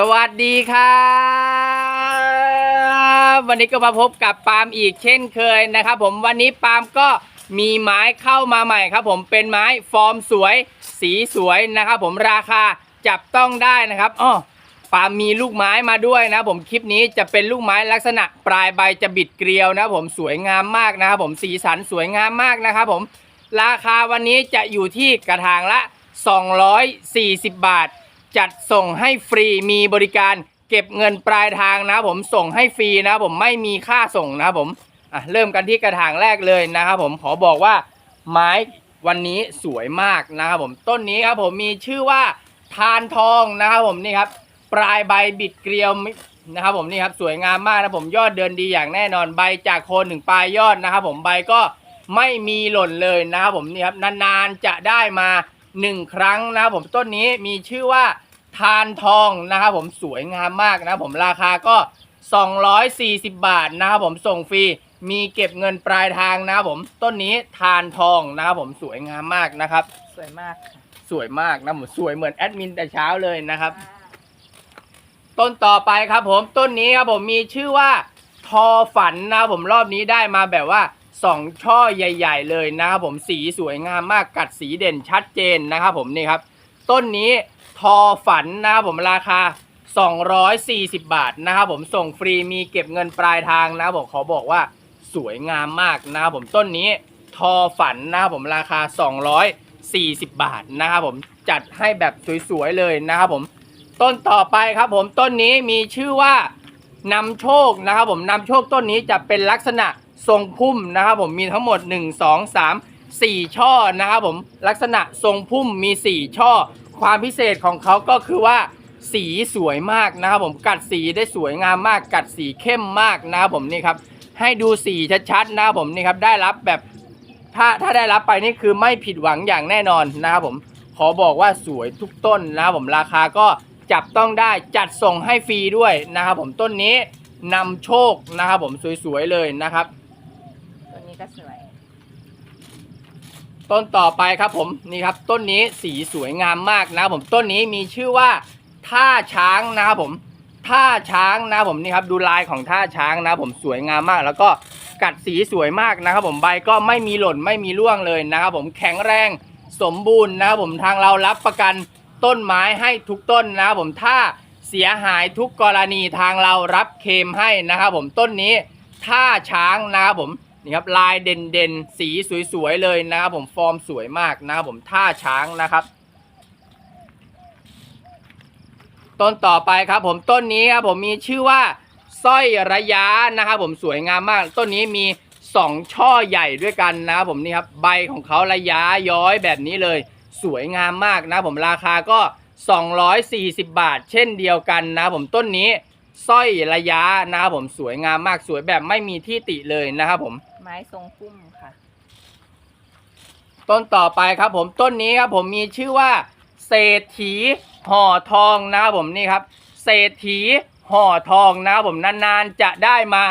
สวัสดีครับวันนี้ก็มาพบกับปาล์มอีกเช่นเคยนะครับ ผมวันนี้ปาล์มก็มีไม้เข้ามาใหม่ครับ ผมเป็นไม้ฟอร์มสวย สีสวยนะครับ ผมราคาจับต้องได้นะครับอ้อปาล์มมีลูกไม้มาด้วยนะ ผมคลิปนี้จะเป็นลูกไม้ลักษณะปลายใบจะบิดเกลียวนะ ผมสวยงามมากนะครับผมสีสันสวยงามมากนะครับ ผมราคาวันนี้จะอยู่ที่กระถางละ 240 บาท จัดส่งให้ฟรีมีบริการเก็บเงินปลายทางนะผมส่งให้ฟรีนะผมไม่มีค่าส่งนะผมอะเริ่มกันที่กระถางแรกเลยนะครับผมขอบอกว่าไม้วันนี้สวยมากนะครับผมต้นนี้ครับผมมีชื่อว่าทานทองนะครับผมนี่ครับปลายใบบิดเกลียวนะครับผมนี่ครับสวยงามมากนะผมยอดเดินดีอย่างแน่นอนใบจากโคนถึงปลายยอดนะครับผมใบก็ไม่มีหล่นเลยนะครับผมนี่ครับนานๆจะได้มา หนึ่งครั้งนะครับผมต้นนี้มีชื่อว่าทานทองนะครับผมสวยงามมากนะครับผมราคาก็ 240 บาทนะครับผมส่งฟรีมีเก็บเงินปลายทางนะครับผมต้นนี้ทานทองนะครับผมสวยงามมากนะครับ สวยมากค่ะสวยมากนะผมสวยเหมือนแอดมินแต่เช้าเลยนะครับ ต้นต่อไปครับผมต้นนี้ครับผมมีชื่อว่าทอฝันนะครับผมรอบนี้ได้มาแบบว่า สองช่อใหญ่ ๆ เลยนะครับผมสีสวยงามมากกัดสีเด่นชัดเจนนะครับผมนี่ครับ ต้นนี้ทอฝันนะครับผมราคา 240 บาทนะครับผมส่งฟรีมีเก็บเงินปลายทางนะครับผมขอบอกว่าสวยงามมากนะครับผมต้นนี้ทอฝันนะครับผมราคา 240 บาทนะครับผมจัดให้แบบสวยๆเลยนะครับผมต้นต่อไปครับผมต้นนี้มีชื่อว่านำโชคนะครับผมนำโชคต้นนี้จะเป็นลักษณะ ทรงพุ่มนะครับผมมีทั้งหมด 1 2 3 4 ช่อนะครับผมลักษณะทรงพุ่มมี 4 ช่อ ความพิเศษของเขาก็คือว่าสีสวยมากนะครับผมกัดสีได้สวยงามมาก กัดสีเข้มมากนะครับผมนี่ครับให้ดูสีชัดๆนะครับผมนี่ครับได้รับแบบถ้าถ้าได้รับไปนี่คือไม่ผิดหวังอย่างแน่นอนนะครับผมขอบอกว่าสวยทุกต้นนะครับผมราคาก็จับต้องได้จัดส่งให้ฟรีด้วยนะครับผมต้นนี้นำโชคนะครับผมสวยๆเลยนะครับ ก็สวย ต้นต่อไปครับผมนี่ครับ ต้นนี้สีสวยงามมากนะผมต้นนี้มีชื่อว่าท่าช้างนะครับผมท่าช้างนะผมนี่ครับดูลายของท่าช้างนะผมสวยงามมาก แล้วก็กัดสีสวยมากนะครับผมใบก็ไม่มีหล่นไม่มีร่วงเลยนะครับผมแข็งแรงสมบูรณ์นะครับผมทางเรารับประกันต้นไม้ให้ทุกต้นนะครับผมถ้าเสียหายทุกกรณีทางเรารับเคมให้นะครับผมต้นนี้ท่าช้างนะครับผม นี่ครับลายเด่นๆ สีสวยๆเลยนะครับผมฟอร์มสวยมากนะครับผมท่าช้างนะครับ ต้นต่อไปครับผมต้นนี้ครับผมมีชื่อว่าสร้อยระยะนะครับผมสวยงามมาก ต้นนี้มีสองช่อใหญ่ด้วยกันนะครับผมนี่ครับใบของเขาระยะย้อยแบบนี้เลย สวยงามมากนะครับผมราคาก็ 240 บาท เช่นเดียวกันนะครับผมต้นนี้สร้อยระยะนะครับผมสวยงามมากสวยแบบไม่มีที่ติเลยนะครับผม ม้ทรงพุ่มค่ะ ต้นต่อไปครับผมต้นนี้ครับผมมีชื่อว่า เศรษฐีห่อทองนะครับผมนี่ครับ เศรษฐีห่อทองนะครับผมนานๆจะได้มา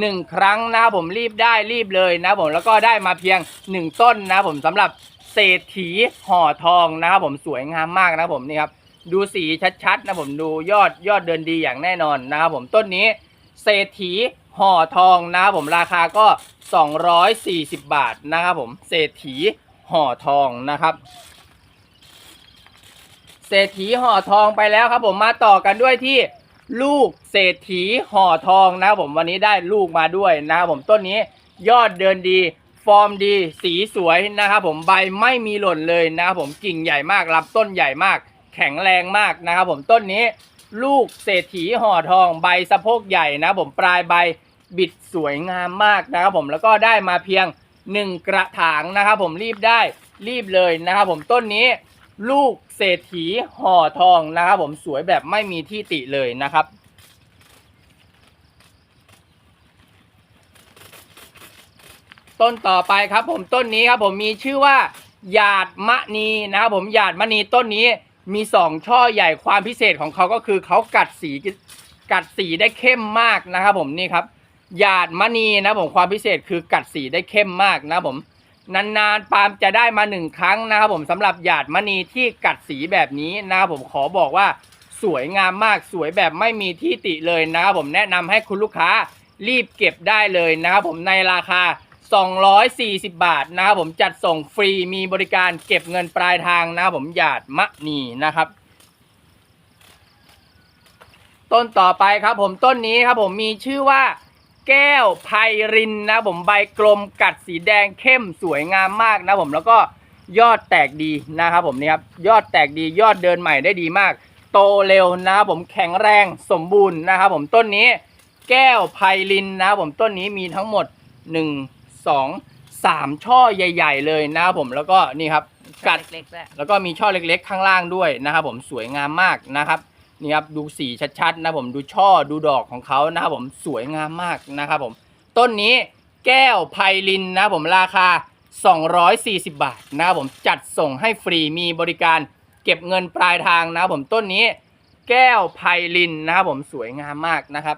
หนึ่งครั้งนะครับผมรีบได้รีบเลยนะครับผมแล้วก็ได้มาเพียงหนึ่งต้นนะครับผมสำหรับเศรษฐีห่อทองนะครับผมสวยงามมากนะครับผมนี่ครับดูสีชัดๆนะผมดูยอดยอดเดินดีอย่างแน่นอนนะครับผมต้นนี้ เศรษฐี ห่อทองนะครับผมราคาก็ 240 บาทนะครับผมเศรษฐีห่อทองนะครับเศรษฐีห่อทองไปแล้วครับผมมาต่อกันด้วยที่ลูกเศรษฐีห่อทองนะครับผมวันนี้ได้ลูกมาด้วยนะครับผมต้นนี้ยอดเดินดี ฟอร์มดีสีสวยนะครับผมใบไม่มีหล่นเลยนะครับผมกิ่งใหญ่มากรับต้นใหญ่มาก แข็งแรงมากนะครับผมต้นนี้ ลูกเศรษฐีห่อทองใบสะโพกใหญ่นะผมปลายใบบิดสวยงามมากนะครับผมแล้วก็ได้มาเพียงหนึ่งกระถางนะครับผมรีบได้รีบเลยนะครับผมต้นนี้ลูกเศรษฐีห่อทองนะครับผมสวยแบบไม่มีที่ติเลยนะครับ ต้นต่อไปครับผมต้นนี้ครับผมมีชื่อว่าหยาดมะนีนะครับผมหยาดมะนีต้นนี้ มีสองช่อใหญ่ความพิเศษของเขาก็คือเขากัดสีกัดสีได้เข้มมากนะครับผมนี่ครับหยาดมะนีนะผมความพิเศษคือกัดสีได้เข้มมากนะผมนานๆปาล์มจะได้มาหนึ่งครั้งนะครับผมสำหรับหยาดมณีที่กัดสีแบบนี้นะครับผมขอบอกว่าสวยงามมากสวยแบบไม่มีที่ติเลยนะครับผมแนะนำให้คุณลูกค้ารีบเก็บได้เลยนะครับผมในราคา 240 บาทนะครับผมจัดส่งฟรีมีบริการเก็บเงินปลายทางนะครับผมหยาดมะนีนะครับ ต้นต่อไปครับผมต้นนี้ครับผมมีชื่อว่าแก้วไพรินนะผมใบกลมกัดสีแดงเข้มสวยงามมากนะผมแล้วก็ยอดแตกดีนะครับผมนี่ครับยอดแตกดียอดเดินใหม่ได้ดีมาก โตเร็วนะครับผมแข็งแรงสมบูรณ์นะครับผมต้นนี้ แก้วไพรินนะครับผมต้นนี้มีทั้งหมด1 2 3 ช่อใหญ่ ๆ เลยนะครับผมแล้วก็นี่ครับกัดเล็กๆด้วยแล้วก็มีช่อเล็กๆ ข้างล่างด้วยนะครับผมสวยงามมากนะครับนี่ครับดูสีชัดๆนะผมดูช่อดูดอกของเขานะครับผมสวยงามมากนะครับผมต้นนี้แก้วไพลินนะครับผมราคา 240 บาทนะครับผมจัดส่งให้ฟรีมีบริการเก็บเงินปลายทางนะครับผมต้นนี้แก้วไพลินนะครับผมสวยงามมากนะครับ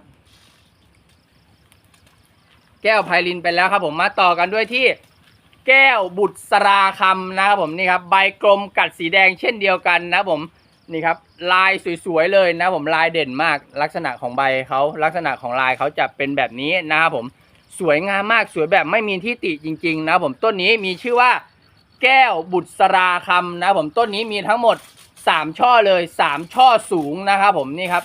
แก้วไพลินไปแล้วครับผมมาต่อกันด้วยที่แก้วบุตรสราคำนะครับผมนี่ครับใบกลมกัดสีแดงเช่นเดียวกันนะผมนี่ครับลายสวยๆเลยนะผมลายเด่นมากลักษณะของใบเขาลักษณะของลายเขาจะเป็นแบบนี้นะครับผมสวยงามมากสวยแบบไม่มีที่ติจริง ๆ นะผมต้นนี้มีชื่อว่า แก้วบุตรสราคำนะผมต้นนี้มีทั้งหมด 3 ช่อเลย 3 ช่อสูงนะครับผมนี่ครับ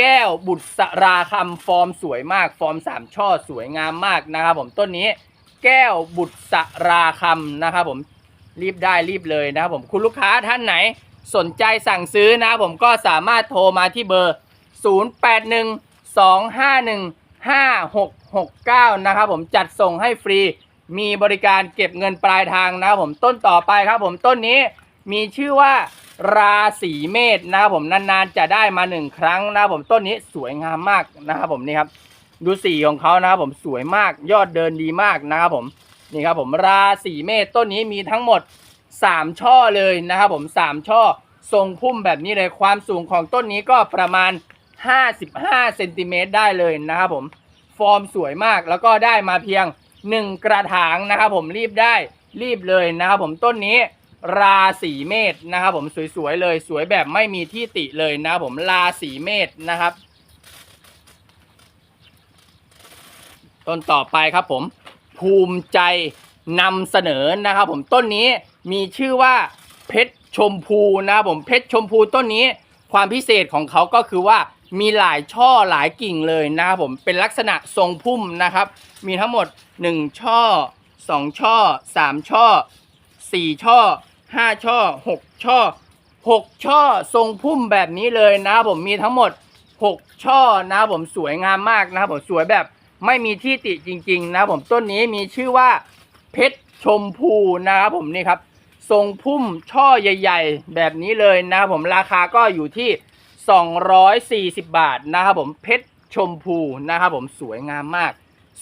แก้วบุตรสราคำฟอร์มสวยมาก ฟอร์ม3ช่อสวยงามมากนะครับผมต้นนี้แก้วบุตรสราคำนะครับผมรีบได้รีบเลยนะครับผมคุณลูกค้าท่านไหนสนใจสั่งซื้อนะครับผมก็สามารถโทรมาที่เบอร์ 0812515669 นะครับผมจัดส่งให้ฟรี มีบริการเก็บเงินปลายทางนะครับผมต้นต่อไปครับผมต้นนี้มีชื่อว่า ราศีเมษนะครับผมนานๆจะได้มาหนึ่งครั้งนะครับผมต้นนี้สวยงามมากนะครับผมนี่ครับ ดูสีของเขานะครับผมสวยมากยอดเดินดีมากนะครับผมนี่ครับผมราศีเมษต้นนี้มีทั้งหมด 3 ช่อเลยนะครับผม 3 ช่อทรงพุ่มแบบนี้เลยความสูงของต้นนี้ก็ประมาณ 55เซนติเมตรได้เลยนะครับผมฟอร์มสวยมากแล้วก็ได้มาเพียง 1 กระถางนะครับผมรีบได้รีบเลยนะครับผมต้นนี้ ราศีเมษนะครับผมสวยๆเลย สวยแบบไม่มีที่ติเลยนะผมราศีเมษนะครับ ต้นต่อไปครับผม ภูมิใจนำเสนอนะครับผมต้นนี้มีชื่อว่าเพชรชมพูนะครับผมเพชรชมพูต้นนี้ ความพิเศษของเขาก็คือว่ามีหลายช่อหลายกิ่งเลยนะครับผมเป็นลักษณะทรงพุ่มนะครับ มีทั้งหมด 1 ช่อ 2 ช่อ 3 ช่อ 4 ช่อ 5ช่อ6ช่อ6ช่อทรงพุ่มแบบนี้เลยนะครับผมมีทั้งหมด6ช่อนะครับผมสวยงามมากนะครับผมสวยแบบไม่มีที่ติจริง ๆ นะครับผมต้นนี้มีชื่อว่าเพชรชมพูนะครับผมนี่ครับทรงพุ่มช่อใหญ่ ๆ แบบนี้เลยนะครับผมราคาก็อยู่ที่ 240 บาทนะครับผมเพชรชมพูนะครับผมสวยงามมาก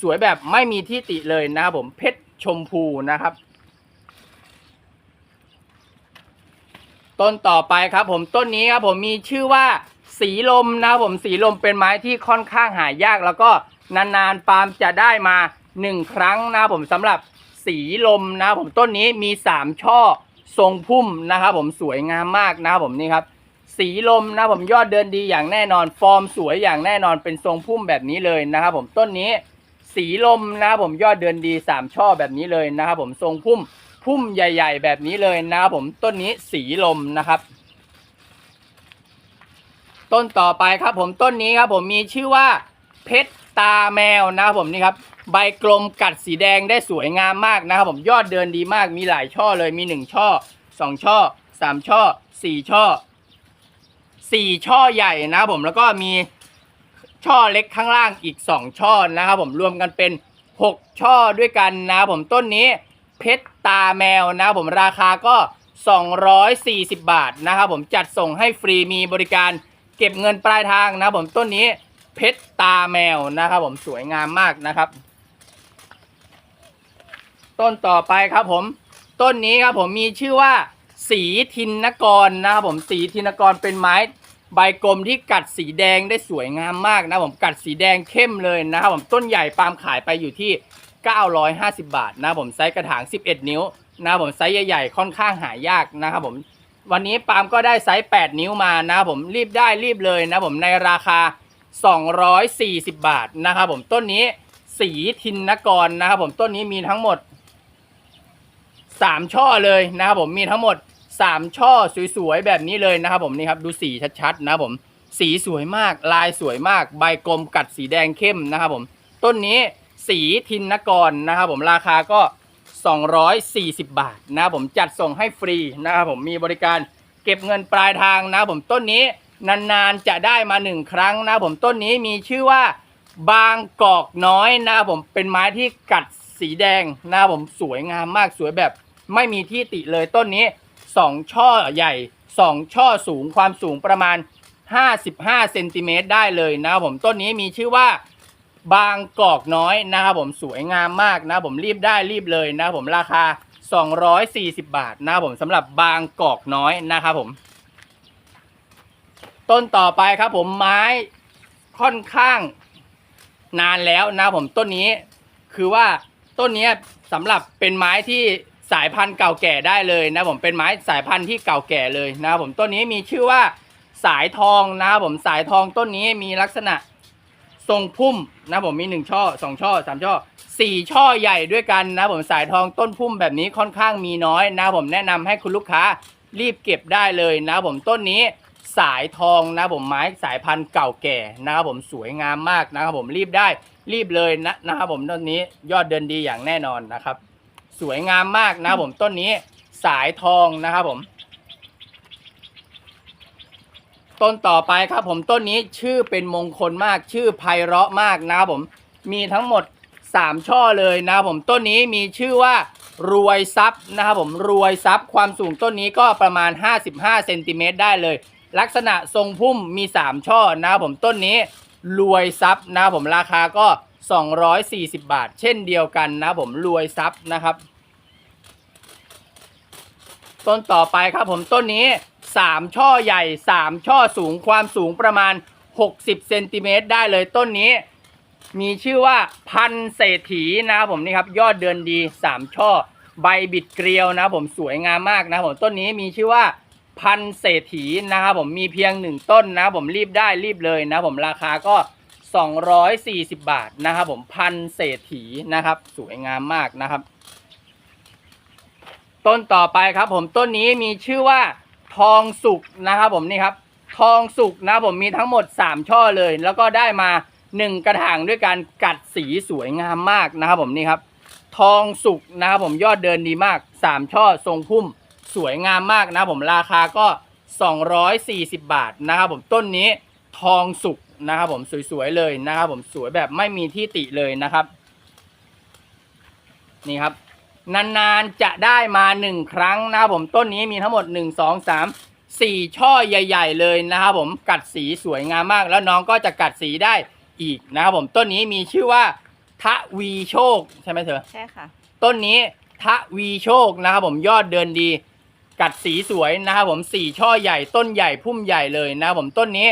สวยแบบไม่มีที่ติเลยนะครับผมเพชรชมพูนะครับ ต้นต่อไปครับผมต้นนี้ครับผมมีชื่อว่าสีลมนะครับผมสีลมเป็นไม้ที่ค่อนข้างหายาก แล้วก็นานๆปาล์มจะได้มาหนึ่งครั้งนะครับผมสำหรับสีลมนะครับผมต้นนี้มีสามช่อทรงพุ่มนะครับผมสวยงามมากนะครับผมนี่ครับสีลมนะผมยอดเดินดีอย่างแน่นอน ฟอร์มสวยอย่างแน่นอนเป็นทรงพุ่มแบบนี้เลยนะครับผมต้นนี้สีลมนะผมยอดเดินดีสามช่อแบบนี้เลยนะครับผมทรงพุ่ม พุ่มใหญ่ ๆ แบบนี้เลยนะครับผมต้นนี้สีลมนะครับ ต้นต่อไปครับผมต้นนี้ครับผมมีชื่อว่าเพชรตาแมวนะครับผมนี่ครับใบกลมกัดสีแดงได้สวยงามมากนะครับผมยอดเดินดีมากมีหลายช่อเลยมีหนึ่งช่อสองช่อสามช่อสี่ช่อสี่ช่อใหญ่นะครับผมแล้วก็มีช่อเล็กข้างล่างอีกสองช่อนะครับผมรวมกันเป็นหกช่อด้วยกันนะครับผมต้นนี้ เพชรตาแมวนะครับผมราคาก็ 240 บาทนะครับผมจัดส่งให้ฟรีมีบริการเก็บเงินปลายทางนะครับผมต้นนี้เพชรตาแมวนะครับผมสวยงามมากนะครับ ต้นต่อไปครับผม ต้นนี้ครับผมมีชื่อว่า สีทินนกรนะครับผมสีทินนกรเป็นไม้ใบกลมที่กัดสีแดงได้สวยงามมากนะผมกัดสีแดงเข้มเลยนะครับผมต้นใหญ่ปาล์มขายไปอยู่ที่ 950 บาทนะผมไซส์กระถาง 11 นิ้วนะผมไซส์ใหญ่ๆค่อนข้างหายากนะครับผมวันนี้ปาล์มก็ได้ไซส์ 8 นิ้วมานะผมรีบได้รีบเลยนะผมในราคา 240 บาทนะครับผมต้นนี้สีทินนกรนะครับผมต้นนี้มีทั้งหมด 3 ช่อเลยนะครับผมมีทั้งหมด 3 ช่อสวยๆแบบนี้เลยนะครับผมนี่ครับดูสีชัดๆนะครับผมสีสวยมากลายสวยมาก ใบกลมกัดสีแดงเข้มนะครับผมต้นนี้ สีทินนกรนะครับผมราคาก็ 240 บาทนะครับผมจัดส่งให้ฟรีนะครับผมมีบริการเก็บเงินปลายทางนะครับผมต้นนี้นานๆจะได้มาหนึ่งครั้งนะครับผมต้นนี้มีชื่อว่าบางกอกน้อยนะครับผมเป็นไม้ที่กัดสีแดงนะครับผมสวยงามมากสวยแบบไม่มีที่ติเลยต้นนี้ 2 ช่อใหญ่ 2 ช่อสูงความสูงประมาณ 55เซนติเมตรได้เลยนะครับผมต้นนี้มีชื่อว่า บางกอกน้อยนะครับผมสวยงามมากนะผมรีบได้รีบเลยนะครับผมราคา 240 บาทนะผมสำหรับบางกอกน้อยนะครับผม ต้นต่อไปครับผมไม้ค่อนข้างนานแล้วนะผมต้นนี้คือว่าต้นนี้สำหรับเป็นไม้ที่สายพันธุ์เก่าแก่ได้เลยนะผมเป็นไม้สายพันธุ์ที่เก่าแก่เลยนะครับผมต้นนี้มีชื่อว่าสายทองนะผมสายทองต้นนี้มีลักษณะทรงพุ่ม นะผมมีหนึ่งช่อสองช่อสามช่อสี่ช่อใหญ่ด้วยกันนะผมสายทองต้นพุ่มแบบนี้ค่อนข้างมีน้อยนะผมแนะนำให้คุณลูกค้ารีบเก็บได้เลยนะผมต้นนี้สายทองนะผมไม้สายพันธุ์เก่าแก่นะครับผมสวยงามมากนะครับผมรีบได้รีบเลยนะนะครับผมต้นนี้ยอดเดินดีอย่างแน่นอนนะครับ สวยงามมากนะครับผมต้นนี้สายทองนะครับผม ต้นต่อไปครับผมต้นนี้ชื่อเป็นมงคลมากชื่อไพเราะมากนะครับผมมีทั้งหมด 3 ช่อเลยนะครับผมต้นนี้มีชื่อว่ารวยทรัพย์นะครับผมรวยทรัพย์ความสูงต้นนี้ก็ประมาณ 55เซนติเมตรได้เลย ลักษณะทรงพุ่มมี 3 ช่อนะครับผมต้นนี้รวยทรัพย์นะครับผมราคาก็ 240 บาท เช่นเดียวกันนะผมรวยทรัพย์นะครับ ต้นต่อไปครับผมต้นนี้ 3ช่อใหญ่3ช่อสูงความสูงประมาณ 60เซนติเมตรได้เลยต้นนี้ มีชื่อว่าพันเศรษฐีนะครับผมนี่ครับยอดเดือนดี3ช่อใบบิดเกลียวนะผมสวยงามมากนะผมต้นนี้มีชื่อว่าพันเศรษฐีนะครับผมมีเพียง1ต้นนะผมรีบได้รีบเลยนะผมราคาก็ 240 บาทนะครับผมพันเศรษฐีนะครับ สวยงามมากนะครับ ต้นต่อไปครับผมต้นนี้มีชื่อว่า ทองสุกนะครับผมนี่ครับ ทองสุกนะผมมีทั้งหมด 3 ช่อเลย แล้วก็ได้มา 1 กระถางด้วยการกัดสีสวยงามมากนะครับผมนี่ครับ ทองสุกนะครับผมยอดเดินดีมาก 3 ช่อทรงพุ่มสวยงามมากนะผมราคาก็ 240 บาทนะครับผมต้นนี้ทองสุกนะครับผมสวยๆเลยนะครับผมสวยแบบไม่มีที่ติเลยนะครับ นี่ครับ นานๆจะได้มาหนึ่งครั้งนะครับผมต้นนี้มีทั้งหมด 1 2 3 4 ช่อใหญ่ ๆ เลยนะครับผมกัดสีสวยงามมาก แล้วน้องก็จะกัดสีได้อีกนะครับผมต้นนี้มีชื่อว่าทวีโชคใช่ไหมเธอใช่ค่ะ ต้นนี้ทวีโชคนะครับผมยอดเดินดี กัดสีสวยนะครับผมสี่ช่อใหญ่ต้นใหญ่พุ่มใหญ่เลยนะครับผมต้นนี้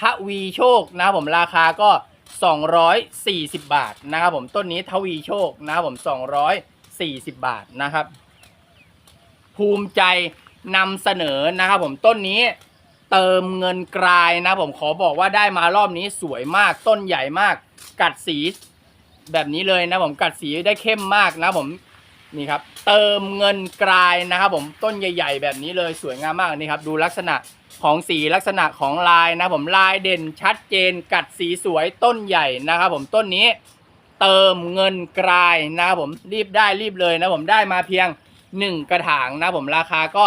ทวีโชคนะครับผมราคาก็ 240 บาทนะครับผมต้นนี้ทวีโชคนะครับผม 40 บาทนะครับ ภูมิใจนำเสนอนะครับ ผมต้นนี้เติมเงินกลายนะผมขอบอกว่าได้มารอบนี้สวยมากต้นใหญ่มาก กัดสีแบบนี้เลยนะผมกัดสีได้เข้มมากนะผมนี่ครับ เติมเงินกลายนะครับผมต้นใหญ่ ๆ แบบนี้เลยสวยงามมากนี่ครับดูลักษณะของสีลักษณะของลายนะผมลายเด่นชัดเจน กัดสีสวยต้นใหญ่นะครับผมต้นนี้ เติมเงินกลายนะครับผมรีบได้รีบเลยนะผมได้มาเพียง 1 กระถางนะผมราคาก็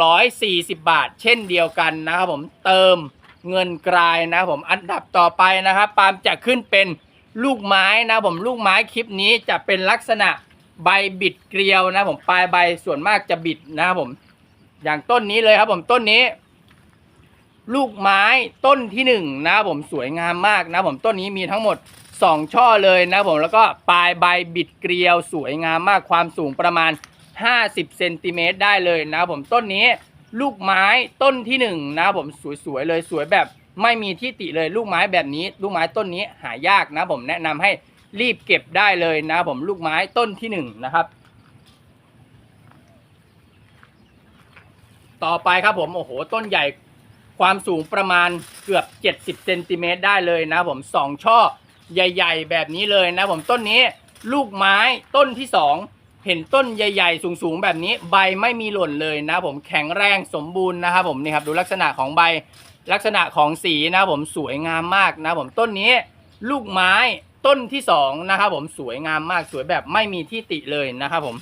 240 บาท เช่นเดียวกันนะครับผมเติมเงินกลายนะผมอันดับต่อไปนะครับปาล์มจะขึ้นเป็นลูกไม้นะผมลูกไม้คลิปนี้จะเป็นลักษณะใบบิดเกลียวนะผมปลายใบส่วนมากจะบิดนะครับผม อย่างต้นนี้เลยครับผมต้นนี้ ลูกไม้ต้นที่หนึ่งนะครับผมสวยงามมากนะผมต้นนี้มีทั้งหมด 2ช่อเลยนะผมแล้วก็ปลายใบบิดเกลียวสวยงามมากความสูงประมาณ 50เซนติเมตรได้เลยนะผมต้นนี้ลูกไม้ต้นที่หนึ่งนะผมสวยๆเลยสวยแบบไม่มีที่ติเลยลูกไม้แบบนี้ ลูกไม้ต้นนี้หายากนะผมแนะนำให้รีบเก็บได้เลยนะผมลูกไม้ต้นที่หนึ่งนะครับต่อไปครับผมโอ้โหต้นใหญ่ความสูงประมาณเกือบ 70เซนติเมตรได้เลยนะผมสองช่อ ใหญ่ ๆ แบบนี้เลยนะผมต้นนี้ลูกไม้ต้นที่สองเห็นต้นใหญ่ ๆ สูงๆ แบบนี้ใบไม่มีหล่นเลยนะผมแข็งแรงสมบูรณ์นะครับผมนี่ครับดูลักษณะของใบลักษณะของสีนะครับผมสวยงามมากนะผมต้นนี้ลูกไม้ต้นที่สองนะครับผมสวยงามมากสวยแบบไม่มีที่ติเลยนะครับผม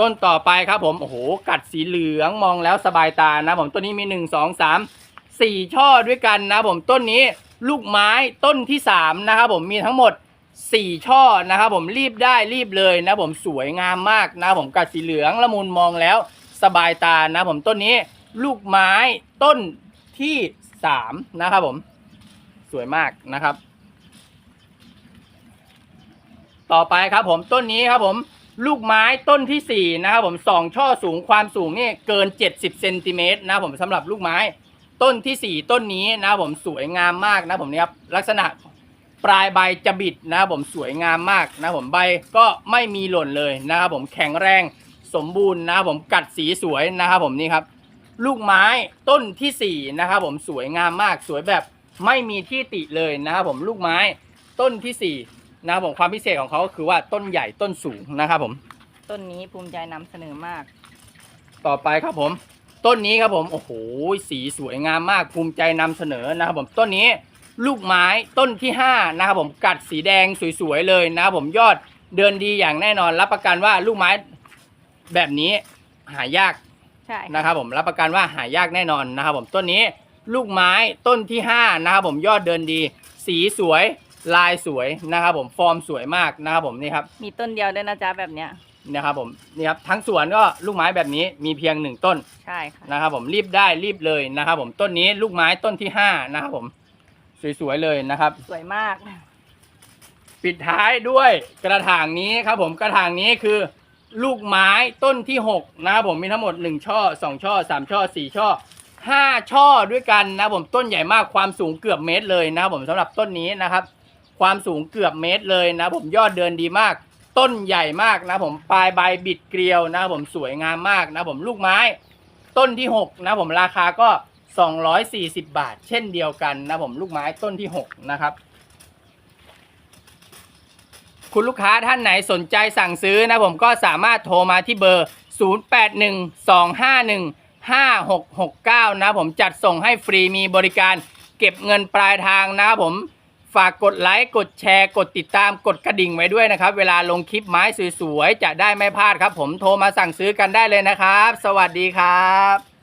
ต้นต่อไปครับผมโอ้โหกัดสีเหลืองมองแล้วสบายตานะผมต้นนี้มีหนึ่งสองสาม สี่ช่อด้วยกันนะผมต้นนี้ลูกไม้ต้นที่สามนะครับผมมีทั้งหมดสี่ช่อนะครับผมรีบได้รีบเลยนะผมสวยงามมากนะผมกัดสีเหลืองละมุนมองแล้วสบายตานะผมต้นนี้ลูกไม้ต้นที่สามนะครับผมสวยมากนะครับ ต่อไปครับผมต้นนี้ครับผมลูกไม้ต้นที่สี่นะครับผมสองช่อสูงความสูงนี่เกิน70เซนติเมตรนะผมสำหรับลูกไม้ ต้นที่สี่ต้นนี้นะครับผมสวยงามมากนะผมเนี่ยครับลักษณะปลายใบจะบิดนะครับผมสวยงามมากนะผมใบก็ไม่มีหล่นเลยนะครับผมแข็งแรงสมบูรณ์นะครับผมกัดสีสวยนะครับผมนี่ครับ ลูกไม้ต้นที่สี่นะครับผมสวยงามมากสวยแบบไม่มีที่ติเลยนะครับผมลูกไม้ต้นที่สี่นะครับผมความพิเศษของเขาก็คือว่าต้นใหญ่ต้นสูงนะครับผม ต้นนี้ภูมิใจนำเสนอมาก ต่อไปครับผม ต้นนี้ครับผมโอ้โหสีสวยงามมากภูมิใจนำเสนอนะครับผมต้นนี้ลูกไม้ต้นที่ห้านะครับผมกัดสีแดงสวยๆเลยนะครับผมยอดเดินดีอย่างแน่นอน รับประกันว่าลูกไม้แบบนี้หายากใช่ค่ะนะครับผมรับประกันว่าหายากแน่นอนนะครับผมต้นนี้ลูกไม้ต้นที่5นะครับผมยอดเดินดี สีสวย ลายสวยนะครับผมฟอร์มสวยมากนะครับผมนี่ครับมีต้นเดียวด้วยนะจ๊ะแบบเนี้ยนะครับผมนี่ครับทั้งสวนก็ลูกไม้แบบนี้มีเพียงหนึ่งต้นใช่ค่ะนะครับผมรีบได้รีบเลยนะครับผมต้นนี้ลูกไม้ต้นที่5นะครับผมสวยๆเลยนะครับ สวยมาก ปิดท้ายด้วยกระถางนี้ครับผมกระถางนี้คือลูกไม้ต้นที่6นะครับผมมีทั้งหมด1ช่อ2ช่อ3ช่อ4ช่อ5ช่อด้วยกันนะครับผมต้นใหญ่มากความสูงเกือบเมตรเลยนะครับผมสำหรับต้นนี้นะครับ ความสูงเกือบเมตรเลยนะ ผมยอดเดินดีมาก ต้นใหญ่มากนะ ผมปลายใบบิดเกลียวนะ ผมสวยงามมากนะ ผมลูกไม้ ต้นที่6นะผมราคาก็ 240 บาท เช่นเดียวกันนะผมลูกไม้ต้นที่ 6 นะครับ คุณลูกค้าท่านไหนสนใจสั่งซื้อนะผมก็สามารถโทรมาที่เบอร์ 0812515669 นะผมจัดส่งให้ฟรีมีบริการเก็บเงินปลายทางนะผม ฝากกดไลค์กดแชร์ กดติดตามกดกระดิ่งไว้ด้วยนะครับ เวลาลงคลิปไม้สวยๆ จะได้ไม่พลาดครับ ผมโทรมาสั่งซื้อกันได้เลยนะครับ สวัสดีครับ